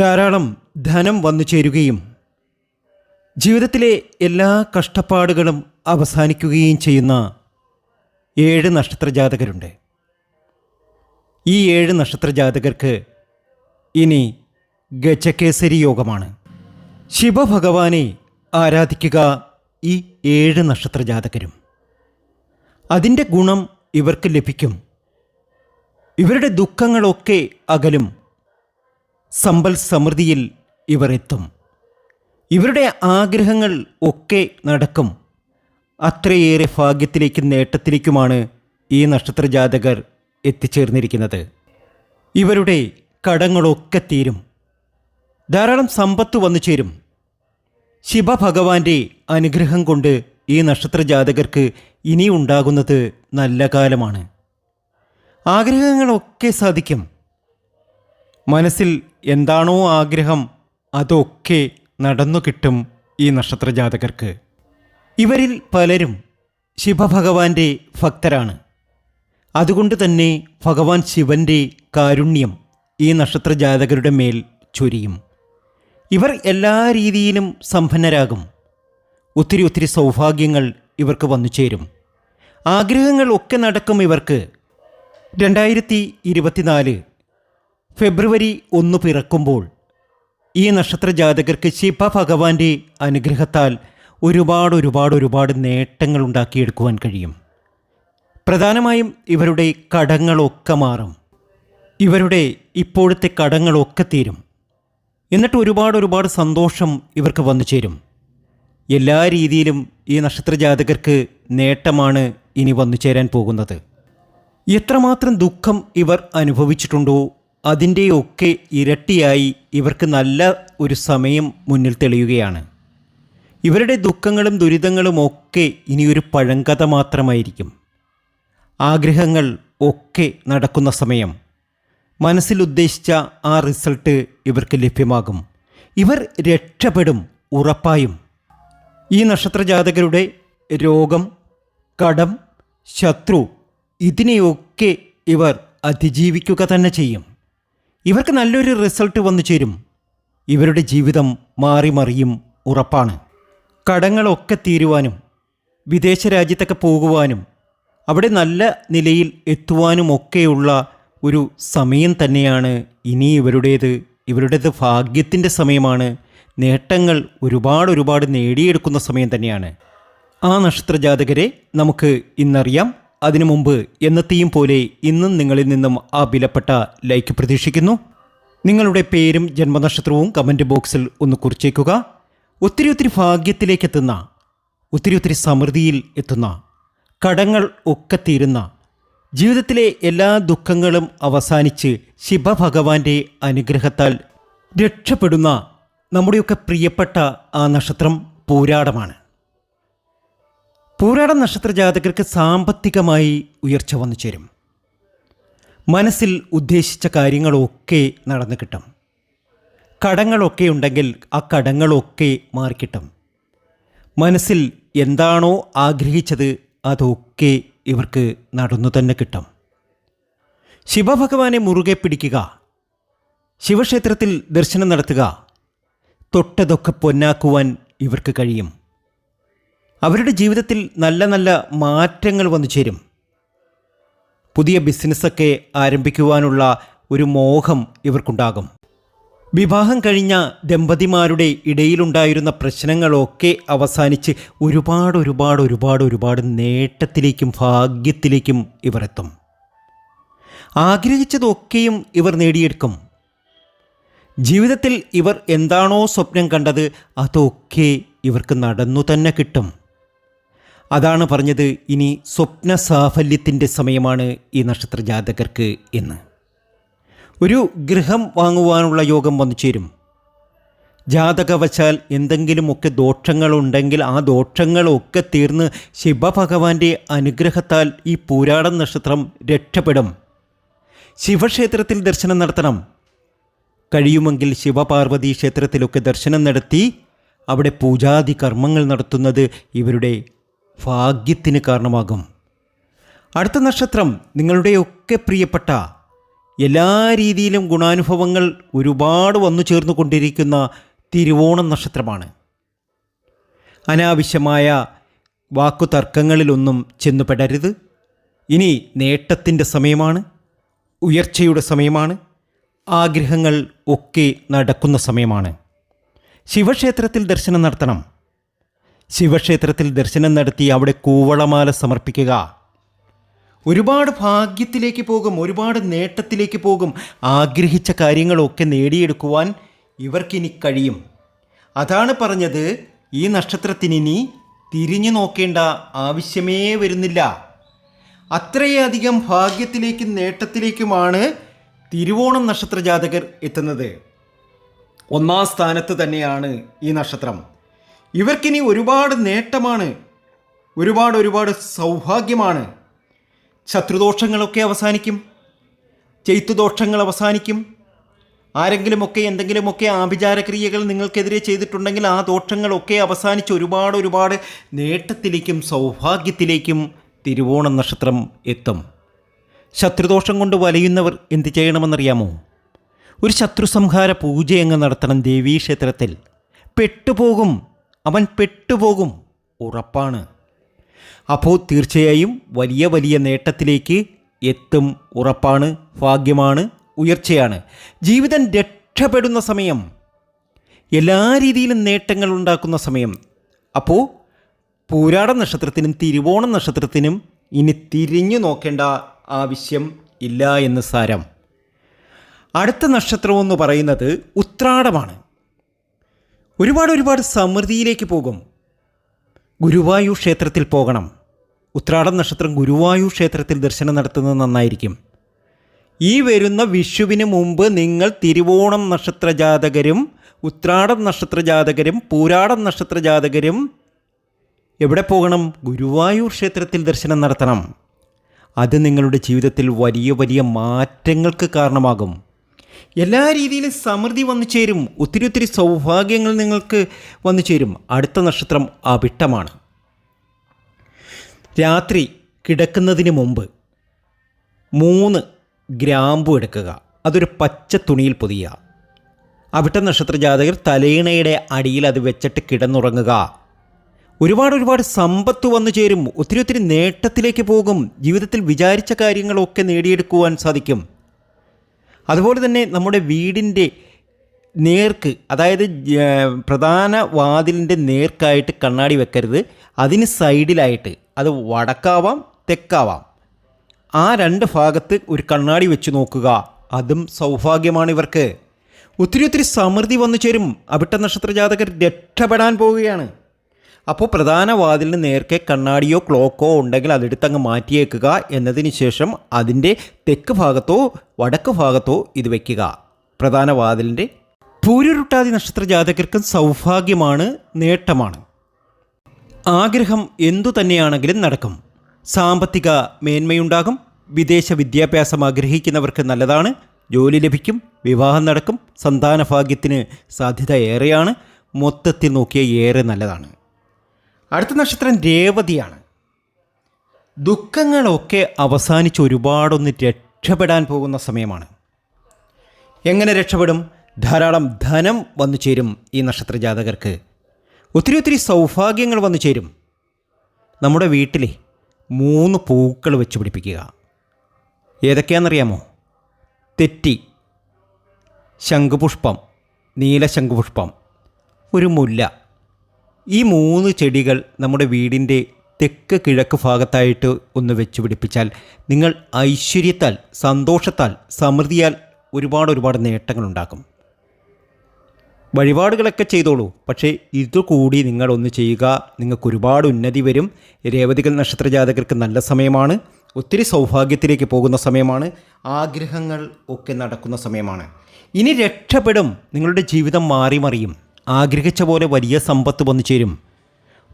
ധാരാളം ധനം വന്നു ചേരുകയും ജീവിതത്തിലെ എല്ലാ കഷ്ടപ്പാടുകളും അവസാനിക്കുകയും ചെയ്യുന്ന ഏഴ് നക്ഷത്ര ജാതകരുണ്ട് ഈ ഏഴ് നക്ഷത്ര ജാതകർക്ക് ഇനി ഗജകേസരി യോഗമാണ്. ശിവഭഗവാനെ ആരാധിക്കുക ഈ ഏഴ് നക്ഷത്ര ജാതകരും അതിന്റെ ഗുണം ഇവർക്ക് ലഭിക്കും. ഇവരുടെ ദുഃഖങ്ങളൊക്കെ അകലും സമ്പൽ സമൃദ്ധിയിൽ ഇവർ എത്തും ഇവരുടെ ആഗ്രഹങ്ങൾ ഒക്കെ നടക്കും. അത്രയേറെ ഭാഗ്യത്തിലേക്കും നേട്ടത്തിലേക്കുമാണ് ഈ നക്ഷത്ര ജാതകർ എത്തിച്ചേർന്നിരിക്കുന്നത്. ഇവരുടെ കടങ്ങളൊക്കെ തീരും. ധാരാളം സമ്പത്ത് വന്നു ചേരും. ശിവഭഗവാന്റെ അനുഗ്രഹം കൊണ്ട് ഈ നക്ഷത്ര ജാതകർക്ക് ഇനി ഉണ്ടാകുന്നത് നല്ല കാലമാണ്. ആഗ്രഹങ്ങളൊക്കെ സാധിക്കും. മനസ്സിൽ എന്താണോ ആഗ്രഹം അതൊക്കെ നടന്നു കിട്ടും ഈ നക്ഷത്രജാതകർക്ക്. ഇവരിൽ പലരും ശിവഭഗവാന്റെ ഭക്തരാണ്. അതുകൊണ്ട് തന്നെ ഭഗവാൻ ശിവന്റെ കാരുണ്യം ഈ നക്ഷത്രജാതകരുടെ മേൽ ചൊരിയും. ഇവർ എല്ലാ രീതിയിലും സമ്പന്നരാകും. ഒത്തിരി ഒത്തിരി സൗഭാഗ്യങ്ങൾ ഇവർക്ക് വന്നു ചേരും. ആഗ്രഹങ്ങൾ ഒക്കെ നടക്കും ഇവർക്ക്. രണ്ടായിരത്തി ഇരുപത്തിനാല് ഫെബ്രുവരി ഒന്ന് പിറക്കുമ്പോൾ ഈ നക്ഷത്ര ജാതകർക്ക് ശിവ ഭഗവാന്റെ അനുഗ്രഹത്താൽ ഒരുപാട് ഒരുപാട് ഒരുപാട് നേട്ടങ്ങൾ ഉണ്ടാക്കിയെടുക്കുവാൻ കഴിയും. പ്രധാനമായും ഇവരുടെ കടങ്ങളൊക്കെ മാറും. ഇവരുടെ ഇപ്പോഴത്തെ കടങ്ങളൊക്കെ തീരും. എന്നിട്ട് ഒരുപാട് ഒരുപാട് സന്തോഷം ഇവർക്ക് വന്നു ചേരും. എല്ലാ രീതിയിലും ഈ നക്ഷത്ര ജാതകർക്ക് നേട്ടമാണ് ഇനി വന്നു ചേരാൻ പോകുന്നത്. എത്രമാത്രം ദുഃഖം ഇവർ അനുഭവിച്ചിട്ടുണ്ടോ അതിന്റെയൊക്കെ ഇരട്ടിയായി ഇവർക്ക് നല്ല ഒരു സമയം മുന്നിൽ തെളിയുകയാണ്. ഇവരുടെ ദുഃഖങ്ങളും ദുരിതങ്ങളും ഒക്കെ ഇനിയൊരു പഴങ്കഥ മാത്രമായിരിക്കും. ആഗ്രഹങ്ങൾ ഒക്കെ നടക്കുന്ന സമയം. മനസ്സിൽ ഉദ്ദേശിച്ച ആ റിസൾട്ട് ഇവർക്ക് ലഭ്യമാകും. ഇവർ രക്ഷപ്പെടും ഉറപ്പായും. ഈ നക്ഷത്ര ജാതകരുടെ രോഗം കടം ശത്രു ഇതിനെയൊക്കെ ഇവർ അതിജീവിക്കുക തന്നെ ചെയ്യും. ഇവർക്ക് നല്ലൊരു റിസൾട്ട് വന്നു ചേരും. ഇവരുടെ ജീവിതം മാറി മറിയും ഉറപ്പാണ്. കടങ്ങളൊക്കെ തീരുവാനും വിദേശ രാജ്യത്തൊക്കെ പോകുവാനും അവിടെ നല്ല നിലയിൽ എത്തുവാനുമൊക്കെയുള്ള ഒരു സമയം തന്നെയാണ് ഇനി ഇവരുടേത്. ഇവരുടേത് ഭാഗ്യത്തിന്റെ സമയമാണ്. നേട്ടങ്ങൾ ഒരുപാട് ഒരുപാട് നേടിയെടുക്കുന്ന സമയം തന്നെയാണ്. ആ നക്ഷത്ര ജാതകരെ നമുക്ക് ഇന്നറിയാം. അതിനു മുമ്പ് എന്നത്തെയും പോലെ ഇന്നും നിങ്ങളിൽ നിന്നും ആ വിലപ്പെട്ട ലൈക്ക് പ്രതീക്ഷിക്കുന്നു. നിങ്ങളുടെ പേരും ജന്മനക്ഷത്രവും കമന്റ് ബോക്സിൽ ഒന്ന് കുറിച്ചേക്കുക. ഒത്തിരി ഒത്തിരി ഭാഗ്യത്തിലേക്ക് എത്തുന്ന ഒത്തിരി ഒത്തിരി സമൃദ്ധിയിൽ എത്തുന്ന കടങ്ങൾ ഒക്കെ തീരുന്ന ജീവിതത്തിലെ എല്ലാ ദുഃഖങ്ങളും അവസാനിച്ച് ശിവഭഗവാന്റെ അനുഗ്രഹത്താൽ രക്ഷപ്പെടുന്ന നമ്മുടെയൊക്കെ പ്രിയപ്പെട്ട ആ നക്ഷത്രം പൂരാടമാണ്. പൂരാട നക്ഷത്ര ജാതകർക്ക് സാമ്പത്തികമായി ഉയർച്ച വന്നു ചേരും. മനസ്സിൽ ഉദ്ദേശിച്ച കാര്യങ്ങളൊക്കെ നടന്നു കിട്ടും. കടങ്ങളൊക്കെ ഉണ്ടെങ്കിൽ ആ കടങ്ങളൊക്കെ മാറിക്കിട്ടും മനസ്സിൽ എന്താണോ ആഗ്രഹിച്ചത് അതൊക്കെ ഇവർക്ക് നടന്നു തന്നെ കിട്ടും. ശിവഭഗവാനെ മുറുകെ പിടിക്കുക. ശിവക്ഷേത്രത്തിൽ ദർശനം നടത്തുക. തൊട്ടതൊക്കെ പൊന്നാക്കുവാൻ ഇവർക്ക് കഴിയും. അവരുടെ ജീവിതത്തിൽ നല്ല നല്ല മാറ്റങ്ങൾ വന്നു ചേരും. പുതിയ ബിസിനസ്സൊക്കെ ആരംഭിക്കുവാനുള്ള ഒരു മോഹം ഇവർക്കുണ്ടാകും. വിവാഹം കഴിഞ്ഞ ദമ്പതിമാരുടെ ഇടയിലുണ്ടായിരുന്ന പ്രശ്നങ്ങളൊക്കെ അവസാനിച്ച് ഒരുപാട് ഒരുപാട് ഒരുപാട് ഒരുപാട് നേട്ടത്തിലേക്കും ഭാഗ്യത്തിലേക്കും ഇവർ എത്തും ആഗ്രഹിച്ചതൊക്കെയും ഇവർ നേടിയെടുക്കും. ജീവിതത്തിൽ ഇവർ എന്താണോ സ്വപ്നം കണ്ടത് അതൊക്കെ ഇവർക്ക് നടന്നു തന്നെ കിട്ടും. അതാണ് പറഞ്ഞത് ഇനി സ്വപ്ന സാഫല്യത്തിന്റെ സമയമാണ് ഈ നക്ഷത്ര ജാതകർക്ക് എന്ന്. ഒരു ഗൃഹം വാങ്ങുവാനുള്ള യോഗം വന്നു ചേരും. ജാതകവശാൽ എന്തെങ്കിലുമൊക്കെ ദോഷങ്ങളുണ്ടെങ്കിൽ ആ ദോഷങ്ങളൊക്കെ തീർന്ന് ശിവഭഗവാന്റെ അനുഗ്രഹത്താൽ ഈ പൂരാടം നക്ഷത്രം രക്ഷപ്പെടും. ശിവക്ഷേത്രത്തിൽ ദർശനം നടത്തണം. കഴിയുമെങ്കിൽ ശിവപാർവതി ക്ഷേത്രത്തിലൊക്കെ ദർശനം നടത്തി അവിടെ പൂജാതി കർമ്മങ്ങൾ നടത്തുന്നത് ഇവരുടെ ഭാഗ്യത്തിന് കാരണമാകും. അടുത്ത നക്ഷത്രം നിങ്ങളുടെയൊക്കെ പ്രിയപ്പെട്ട എല്ലാ രീതിയിലും ഗുണാനുഭവങ്ങൾ ഒരുപാട് വന്നു ചേർന്നു കൊണ്ടിരിക്കുന്ന തിരുവോണം നക്ഷത്രമാണ്. അനാവശ്യമായ വാക്കുതർക്കങ്ങളിലൊന്നും ചെന്നുപെടരുത് ഇനി നേട്ടത്തിന്റെ സമയമാണ് ഉയർച്ചയുടെ സമയമാണ് ആഗ്രഹങ്ങൾ ഒക്കെ നടക്കുന്ന സമയമാണ്. ശിവക്ഷേത്രത്തിൽ ദർശനം നടത്തണം. ശിവക്ഷേത്രത്തിൽ ദർശനം നടത്തി അവിടെ കൂവളമാല സമർപ്പിക്കുക. ഒരുപാട് ഭാഗ്യത്തിലേക്ക് പോകും ഒരുപാട് നേട്ടത്തിലേക്ക് പോകും. ആഗ്രഹിച്ച കാര്യങ്ങളൊക്കെ നേടിയെടുക്കുവാൻ ഇവർക്കിനി കഴിയും. അതാണ് പറഞ്ഞത് ഈ നക്ഷത്രത്തിനി തിരിഞ്ഞു നോക്കേണ്ട ആവശ്യമേ വരുന്നില്ല. അത്രയധികം ഭാഗ്യത്തിലേക്കും നേട്ടത്തിലേക്കുമാണ് തിരുവോണം നക്ഷത്ര ജാതകർ എത്തുന്നത്. ഒന്നാം സ്ഥാനത്ത് തന്നെയാണ് ഈ നക്ഷത്രം. ഇവർക്കിനി ഒരുപാട് നേട്ടമാണ്. ഒരുപാട് ഒരുപാട് സൗഭാഗ്യമാണ്. ശത്രുദോഷങ്ങളൊക്കെ അവസാനിക്കും. ചെയ്ത്തുദോഷങ്ങൾ അവസാനിക്കും. ആരെങ്കിലുമൊക്കെ എന്തെങ്കിലുമൊക്കെ ആഭിചാരക്രിയകൾ നിങ്ങൾക്കെതിരെ ചെയ്തിട്ടുണ്ടെങ്കിൽ ആ ദോഷങ്ങളൊക്കെ അവസാനിച്ച് ഒരുപാട് ഒരുപാട് നേട്ടത്തിലേക്കും സൗഭാഗ്യത്തിലേക്കും തിരുവോണ നക്ഷത്രം എത്തും. ശത്രുദോഷം കൊണ്ട് വലയുന്നവർ എന്ത് ചെയ്യണമെന്നറിയാമോ? ഒരു ശത്രു സംഹാര പൂജയങ്ങ് നടത്തണം ദേവീക്ഷേത്രത്തിൽ. പെട്ടുപോകും. അവൻ പെട്ടുപോകും. ഉറപ്പാണ്. അപ്പോൾ തീർച്ചയായും വലിയ വലിയ നേട്ടത്തിലേക്ക് എത്തും. ഉറപ്പാണ്. ഭാഗ്യമാണ്. ഉയർച്ചയാണ്. ജീവിതം രക്ഷപ്പെടുന്ന സമയം. എല്ലാ രീതിയിലും നേട്ടങ്ങൾ ഉണ്ടാക്കുന്ന സമയം. അപ്പോൾ പൂരാട നക്ഷത്രത്തിനും തിരുവോണ നക്ഷത്രത്തിനും ഇനി തിരിഞ്ഞു നോക്കേണ്ട ആവശ്യം ഇല്ല എന്ന് സാരം. അടുത്ത നക്ഷത്രമെന്ന് പറയുന്നത് ഉത്രാടമാണ്. ഒരുപാട് ഒരുപാട് സമൃദ്ധിയിലേക്ക് പോകും. ഗുരുവായൂർ ക്ഷേത്രത്തിൽ പോകണം. ഉത്രാടം നക്ഷത്രം ഗുരുവായൂർ ക്ഷേത്രത്തിൽ ദർശനം നടത്തുന്നത് നന്നായിരിക്കും. ഈ വരുന്ന വിഷുവിന് മുമ്പ് നിങ്ങൾ തിരുവോണം നക്ഷത്ര ജാതകരും ഉത്രാടം നക്ഷത്ര ജാതകരും പൂരാടം നക്ഷത്ര ജാതകരും എവിടെ പോകണം? ഗുരുവായൂർ ക്ഷേത്രത്തിൽ ദർശനം നടത്തണം. അത് നിങ്ങളുടെ ജീവിതത്തിൽ വലിയ വലിയ മാറ്റങ്ങൾക്ക് കാരണമാകും. എല്ലാ രീതിയിലും സമൃദ്ധി വന്നു ചേരും. ഒത്തിരി ഒത്തിരി സൗഭാഗ്യങ്ങൾ നിങ്ങൾക്ക് വന്നു ചേരും. അടുത്ത നക്ഷത്രം അവിട്ടമാണ്. രാത്രി കിടക്കുന്നതിന് മുമ്പ് മൂന്ന് ഗ്രാമ്പു എടുക്കുക. അതൊരു പച്ച തുണിയിൽ പൊതിയുക. അവിട്ട നക്ഷത്ര ജാതകർ തലയിണയുടെ അടിയിൽ അത് വെച്ചിട്ട് കിടന്നുറങ്ങുക. ഒരുപാട് ഒരുപാട് സമ്പത്ത് വന്നു ചേരും. ഒത്തിരി ഒത്തിരി നേട്ടത്തിലേക്ക് പോകും. ജീവിതത്തിൽ വിചാരിച്ച കാര്യങ്ങളൊക്കെ നേടിയെടുക്കുവാൻ സാധിക്കും. അതുപോലെ തന്നെ നമ്മുടെ വീടിന്റെ നേർക്ക് അതായത് പ്രധാന വാതിലിന്റെ നേർക്കായിട്ട് കണ്ണാടി വെക്കരുത്. അതിന് സൈഡിലായിട്ട് അത് വടക്കാവാം തെക്കാവാം. ആ രണ്ട് ഭാഗത്ത് ഒരു കണ്ണാടി വെച്ച് നോക്കുക. അതും സൗഭാഗ്യമാണ് ഇവർക്ക്. ഒത്തിരി ഒത്തിരി സമൃദ്ധി വന്നു ചേരും. അവിട്ട നക്ഷത്ര ജാതകർ രക്ഷപ്പെടാൻ പോവുകയാണ്. അപ്പോൾ പ്രധാന വാതിലിന് നേർക്കെ കണ്ണാടിയോ ക്ലോക്കോ ഉണ്ടെങ്കിൽ അതെടുത്തങ്ങ് മാറ്റിയേക്കുക എന്നതിന് ശേഷം അതിന്റെ തെക്ക് ഭാഗത്തോ വടക്ക് ഭാഗത്തോ ഇത് വയ്ക്കുക പ്രധാന വാതിലിന്റെ പൂരുരുട്ടാതി നക്ഷത്ര ജാതകർക്കും സൗഭാഗ്യമാണ് നേട്ടമാണ്. ആഗ്രഹം എന്തു തന്നെയാണെങ്കിലും നടക്കും. സാമ്പത്തിക മേന്മയുണ്ടാകും. വിദേശ വിദ്യാഭ്യാസം ആഗ്രഹിക്കുന്നവർക്ക് നല്ലതാണ്. ജോലി ലഭിക്കും. വിവാഹം നടക്കും. സന്താനഭാഗ്യത്തിന് സാധ്യത ഏറെയാണ്. മൊത്തത്തിൽ നോക്കിയാൽ ഏറെ നല്ലതാണ്. അടുത്ത നക്ഷത്രം രേവതിയാണ്. ദുഃഖങ്ങളൊക്കെ അവസാനിച്ച് ഒരുപാടൊന്ന് രക്ഷപ്പെടാൻ പോകുന്ന സമയമാണ്. എങ്ങനെ രക്ഷപ്പെടും? ധാരാളം ധനം വന്നു ചേരും ഈ നക്ഷത്ര ജാതകർക്ക്. ഒത്തിരി ഒത്തിരി സൗഭാഗ്യങ്ങൾ വന്നു ചേരും. നമ്മുടെ വീട്ടിൽ മൂന്ന് പൂക്കൾ വെച്ച് പിടിപ്പിക്കുക. ഏതൊക്കെയാണെന്നറിയാമോ? തെറ്റി ശംഖുപുഷ്പം നീല ശംഖുപുഷ്പം ഒരു മുല്ല. ഈ മൂന്ന് ചെടികൾ നമ്മുടെ വീടിന്റെ തെക്ക് കിഴക്ക് ഭാഗത്തായിട്ട് ഒന്ന് വെച്ചു പിടിപ്പിച്ചാൽ നിങ്ങൾ ഐശ്വര്യത്താൽ സന്തോഷത്താൽ സമൃദ്ധിയാൽ ഒരുപാട് ഒരുപാട് നേട്ടങ്ങളുണ്ടാക്കും. വഴിപാടുകളൊക്കെ ചെയ്തോളൂ. പക്ഷേ ഇതുകൂടി നിങ്ങളൊന്ന് ചെയ്യുക. നിങ്ങൾക്ക് ഒരുപാട് ഉന്നതി വരും. രേവതികൾ നക്ഷത്ര ജാതകർക്ക് നല്ല സമയമാണ്. ഒത്തിരി സൗഭാഗ്യത്തിലേക്ക് പോകുന്ന സമയമാണ്. ആഗ്രഹങ്ങൾ ഒക്കെ നടക്കുന്ന സമയമാണ്. ഇനി രക്ഷപ്പെടും. നിങ്ങളുടെ ജീവിതം മാറി മറിയും ആഗ്രഹിച്ച പോലെ വലിയ സമ്പത്ത് വന്നു ചേരും.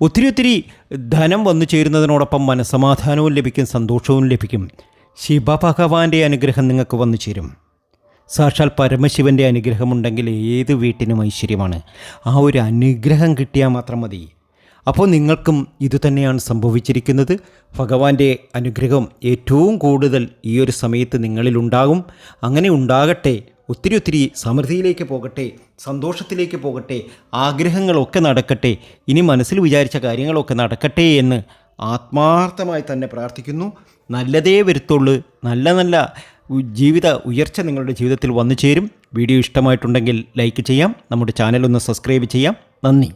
ഒത്തിരി ഒത്തിരി ധനം വന്നു ചേരുന്നതിനോടൊപ്പം മനസമാധാനവും ലഭിക്കും സന്തോഷവും ലഭിക്കും. ശിവഭഗവാന്റെ അനുഗ്രഹം നിങ്ങൾക്ക് വന്നു ചേരും. സാക്ഷാൽ പരമശിവന്റെ അനുഗ്രഹമുണ്ടെങ്കിൽ ഏത് വീട്ടിനും ഐശ്വര്യമാണ്. ആ ഒരു അനുഗ്രഹം കിട്ടിയാൽ മാത്രം മതി. അപ്പോൾ നിങ്ങൾക്കും ഇതുതന്നെയാണ് സംഭവിച്ചിരിക്കുന്നത്. ഭഗവാന്റെ അനുഗ്രഹം ഏറ്റവും കൂടുതൽ ഈ ഒരു സമയത്ത് നിങ്ങളിലുണ്ടാകും അങ്ങനെ ഉണ്ടാകട്ടെ ഒത്തിരി ഒത്തിരി സമൃദ്ധിയിലേക്ക് പോകട്ടെ സന്തോഷത്തിലേക്ക് പോകട്ടെ ആഗ്രഹങ്ങളൊക്കെ നടക്കട്ടെ ഇനി മനസ്സിൽ വിചാരിച്ച കാര്യങ്ങളൊക്കെ നടക്കട്ടെ എന്ന് ആത്മാർത്ഥമായി തന്നെ പ്രാർത്ഥിക്കുന്നു. നല്ലതേ വരുത്തുള്ളൂ. നല്ല നല്ല ജീവിത ഉയർച്ച നിങ്ങളുടെ ജീവിതത്തിൽ വന്നു ചേരും. വീഡിയോ ഇഷ്ടമായിട്ടുണ്ടെങ്കിൽ ലൈക്ക് ചെയ്യാം. നമ്മുടെ ചാനൽ ഒന്ന് സബ്സ്ക്രൈബ് ചെയ്യാം. നന്ദി.